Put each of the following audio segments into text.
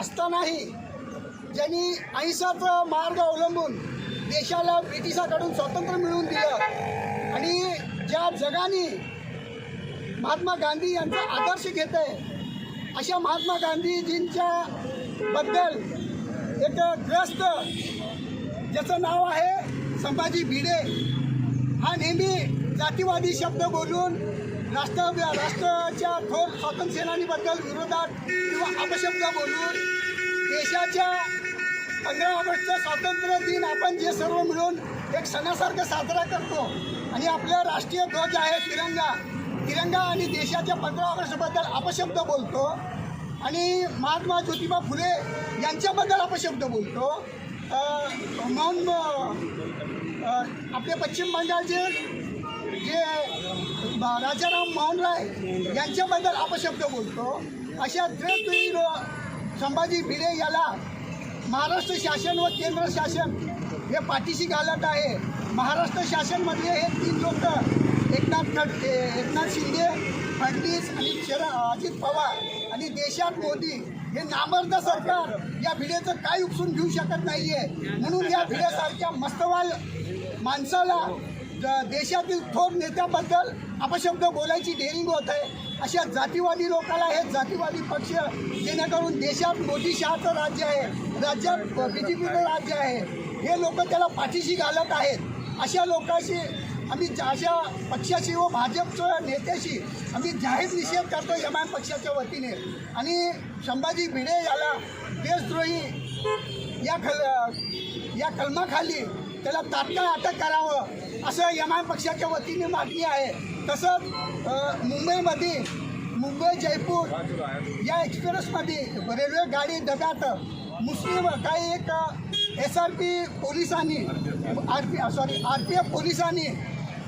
असतानाही ज्यांनी अहिंसाचा मार्ग अवलंबून देशाला ब्रिटिशाकडून स्वातंत्र्य मिळवून दिलं आणि ज्या जगाने महात्मा गांधी यांचा आदर्श घेत आहे अशा महात्मा गांधीजींच्या बद्दल एक ग्रस्त ज्याचं नाव आहे संभाजी भिडे हा नेहमी जातीवादी शब्द बोलून राष्ट्र राष्ट्राच्या थोर स्वातंत्र्यसेनानीबद्दल विरोधात किंवा अपशब्द बोलून देशाच्या पंधरा ऑगस्टचा स्वातंत्र्य दिन आपण जे सर्व मिळून एक सणासारखं साजरा करतो आणि आपला राष्ट्रीय ध्वज आहे तिरंगा. तिरंगा आणि देशाच्या पंधरा ऑगस्टबद्दल अपशब्द बोलतो आणि महात्मा ज्योतिबा फुले यांच्याबद्दल अपशब्द बोलतो. म्हणून आपले पश्चिम बंगालचे राजाराम मोहन राय यांच्याबद्दल अपशब्द बोलतो. अशा द्वेषवीर संभाजी भिडे याला महाराष्ट्र शासन व केंद्र शासन हे पाठीशी घालत आहे. महाराष्ट्र शासनमधले हे तीन लोक एकनाथ खडसे एकनाथ शिंदे फडणवीस आणि शरद अजित पवार आणि देशात मोदी हे नामर्द सरकार या भिडेचं काय उपसून घेऊ शकत नाही आहे म्हणून या भिडेसारख्या मस्तवाल माणसाला देशातील थोर नेत्याबद्दल अपशब्द बोलायची डेअरिंग होत आहे. अशा जातीवादी लोकाला हे जातीवादी पक्ष जेणेकरून देशात मोदी शहाचं राज्य आहे. राज्यात बी जे पीचं राज्य आहे. हे लोक त्याला पाठीशी घालत आहेत. अशा लोकांशी आम्ही अशा पक्षाशी व भाजपच्या नेत्याशी आम्ही जाहीर निषेध करतो एम आय पक्षाच्या वतीने. आणि संभाजी भिडे याला देशद्रोही या खल या कलमाखाली त्याला तात्काळ अटक करावं. असं एम आय पक्षाच्या वतीने मागणी आहे. तसंच मुंबईमध्ये मुंबई जयपूर या एक्सप्रेसमध्ये रेल्वे गाडी डब्यात मुस्लिम काही एक एस आर पी पोलिसांनी R P sorry R P F पोलिसांनी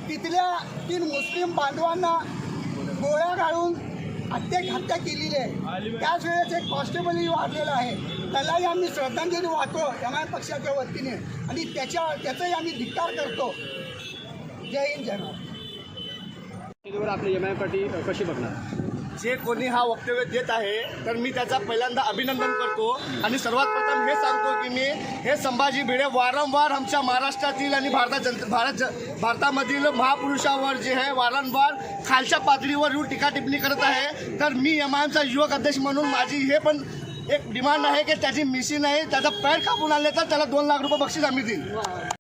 तिथल्या तीन मुस्लिम बांधवांना गोळ्या घालून हत्या हत्या केलेली आहे. त्याच वेळेस एक कॉन्स्टेबलही वाढलेलं आहे. त्यालाही आम्ही श्रद्धांजली वाहतो एम आय पक्षाच्या वतीने. आणि त्याच्या त्याचाही आम्ही धिक्कार करतो. जय हिंद जय महाराज आपली एम आय पार्टी कशी बघणार? जे कोणी हा वक्तव्य देत आहे तर मी त्याचा पहिल्यांदा अभिनंदन करतो. आणि सर्वात प्रथम हे सांगतो की मी हे संभाजी भिडे वारंवार आमच्या महाराष्ट्रातील आणि भारतात जन भारत ज- भारतामधील महापुरुषावर जे आहे वारंवार खालच्या पातळीवर येऊन टीका टिप्पणी करत आहे. तर मी एम आय एमचा युवक अध्यक्ष म्हणून माझी हे पण एक डिमांड आहे की त्याची मिशी नाही त्याचा पॅड कापून आणले तर त्याला दोन लाख रुपये बक्षीस आम्ही देईल.